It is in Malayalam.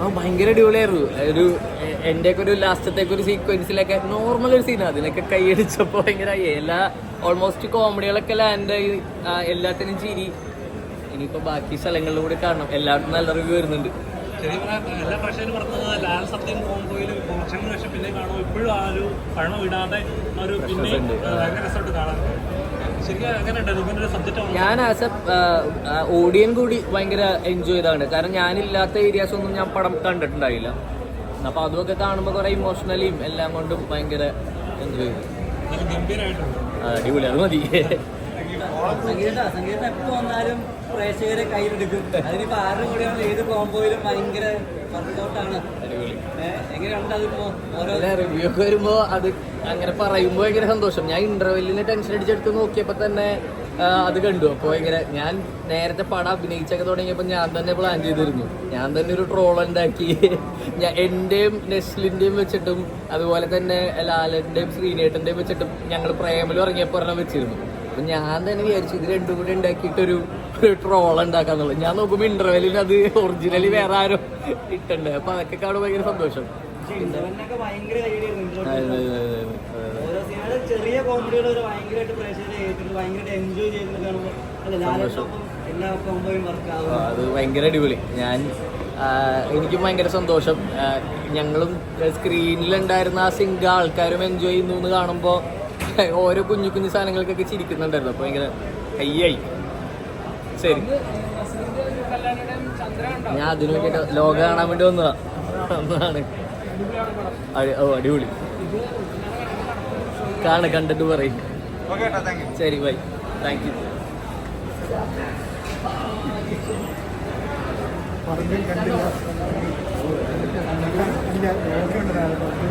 ആ ഭയങ്കര അടിപൊളിയായിരുന്നു. ഒരു എ- എന്റെയൊക്കെ ഒരു ലാസ്റ്റത്തേക്ക് ഒരു സീക്വൻസിലൊക്കെ നോർമൽ ഒരു സീനാണ് അതിനൊക്കെ കൈയടിച്ചപ്പോൾ ഭയങ്കര എല്ലാ ഓൾമോസ്റ്റ് കോമഡികളൊക്കെ ലാൻഡായി എല്ലാത്തിനും ചിരി. ഇനിയിപ്പോ ബാക്കി സ്ഥലങ്ങളിലും കൂടി കാണണം. എല്ലാവർക്കും നല്ല റിവ്യൂ വരുന്നുണ്ട്. ശരിക്കും പറഞ്ഞാൽ എല്ലാ പ്രേക്ഷകരും പറഞ്ഞത് ലാൽ സത്യം പിന്നെ കാണുമ്പോൾ ഇപ്പോഴും ആ ഒരു പഴം വിടാതെ ഒരു പിന്നെ രസമുണ്ട്. കാണാൻ ഞാൻ ആസ് എ ഓഡിയൻ കൂടി ഭയങ്കര എൻജോയ് ചെയ്താണ് കാരണം ഞാനില്ലാത്ത ഏരിയാസ് ഒന്നും ഞാൻ പടം കണ്ടിട്ടുണ്ടായില്ല. അപ്പൊ അതൊക്കെ കാണുമ്പോൾ കുറെ ഇമോഷണലിയും എല്ലാം കൊണ്ടും ഭയങ്കര എൻജോയ് ചെയ്തു. അടിപൊളി. അത് മതി. സംഗീത സംഗീതം എപ്പോ വന്നാലും പ്രേക്ഷകരെ കയ്യിലെടുക്കും. അതിനിപ്പോ ആരുടെ കൂടെയാണ് ഏത് കോമ്പോയിലും ഭയങ്കര വർക്കൗട്ടാണ് അടിപൊളി. എങ്ങനെയുണ്ട് അതിപ്പോ ഓരോ റിവ്യൂ ഒക്കെ വരുമ്പോ അത് അങ്ങനെ പറയുമ്പോ ഭയങ്കര സന്തോഷം. ഞാൻ ഇന്റർവെല്ലിന് ടെൻഷൻ അടിച്ചെടുത്ത് നോക്കിയപ്പോ തന്നെ അത് കണ്ടു. അപ്പോൾ ഇങ്ങനെ ഞാൻ നേരത്തെ പടം അഭിനയിച്ചൊക്കെ തുടങ്ങിയപ്പോൾ ഞാൻ തന്നെ പ്ലാൻ ചെയ്തിരുന്നു. ഞാൻ തന്നെ ഒരു ട്രോൾ ഉണ്ടാക്കി. ഞാൻ എന്റെയും നെസ്ലിന്റെയും വെച്ചിട്ടും അതുപോലെ തന്നെ ലാലന്റെയും ശ്രീനേട്ടന്റെയും വെച്ചിട്ടും ഞങ്ങൾ പ്രേമലും ഇറങ്ങിയപ്പോൾ ഒരെണ്ണം വെച്ചിരുന്നു. അപ്പൊ ഞാൻ തന്നെ വിചാരിച്ചു ഇത് രണ്ടും കൂടി ഉണ്ടാക്കിയിട്ടൊരു ട്രോൾ ഉണ്ടാക്കാന്നുള്ളത്. ഞാൻ നോക്കുമ്പോൾ ഇന്റർവെല്ലിൽ അത് ഒറിജിനലി വേറെ ആരും ഇട്ടുണ്ട് അപ്പൊ അതൊക്കെ കാണുമ്പോൾ ഭയങ്കര സന്തോഷം. ചെറിയ കോമഡികൾ വരെ ഭയങ്കരമായിട്ട് പ്രേക്ഷകരെ ഏറ്റിട്ട് ഭയങ്കരമായിട്ട് എൻജോയ് കാണുമ്പോൾ എല്ലാ കോമ്പോയും അത് ഭയങ്കര അടിപൊളി. ഞാൻ എനിക്കും ഭയങ്കര സന്തോഷം. ഞങ്ങളും സ്ക്രീനിലുണ്ടായിരുന്ന ആ സിംഗ ആൾക്കാരും എൻജോയ് ചെയ്യുന്നു എന്ന് കാണുമ്പോൾ ഓരോ കുഞ്ഞു കുഞ്ഞു സാധനങ്ങൾക്കൊക്കെ ചിരിക്കുന്നുണ്ടായിരുന്നു. അപ്പോൾ ഭയങ്കര കയ്യായി. ശരി. ഞാൻ അതിനു വേണ്ടിയിട്ട് ലോകം കാണാൻ വേണ്ടി വന്നതാ. അടി- ഓ അടിപൊളി. കാണ കണ്ടിട്ട് പറയും. ശരി ബൈ. താങ്ക് യു പറഞ്ഞു കണ്ടില്ല.